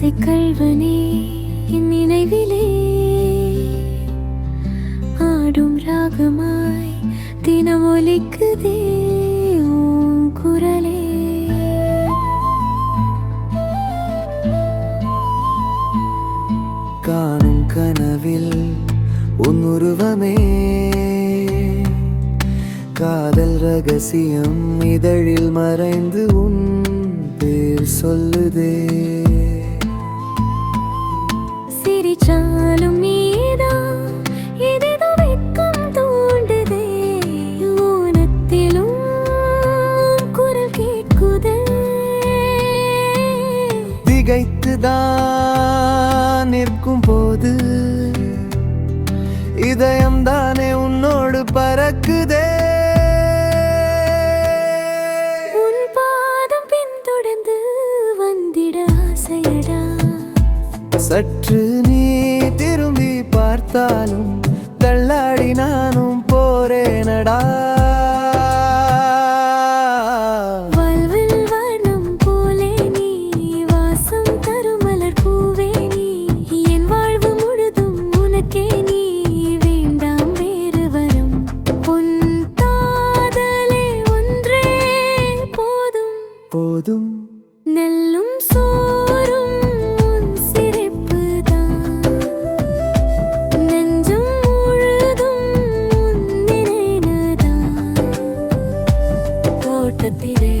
ஆசைக்கள்வனே என் நினைவிலே. ஆடும் ராகமாய் தினம் ஒலிக்குதே உன் குரலே. காணும் கனவில் உன் உருவமே. காதல் ரகசியம் இதழில் மறைந்து உன் பேர் சொல்லுதே. திகைத்துதான் நிற்கும் போது இதயம் தானே உன்னோடு பறக்குதே. உன் பாதம் பின்தொடர்ந்து வந்திட ஆசையடா. சற்று திரும்பி பார்த்தாலும் தள்ளாடி நானும் போறேனடா. வாழ்வில் வர்ணம் போலே முழுதும் உன் நினைவுதான் தோட்டத்திலே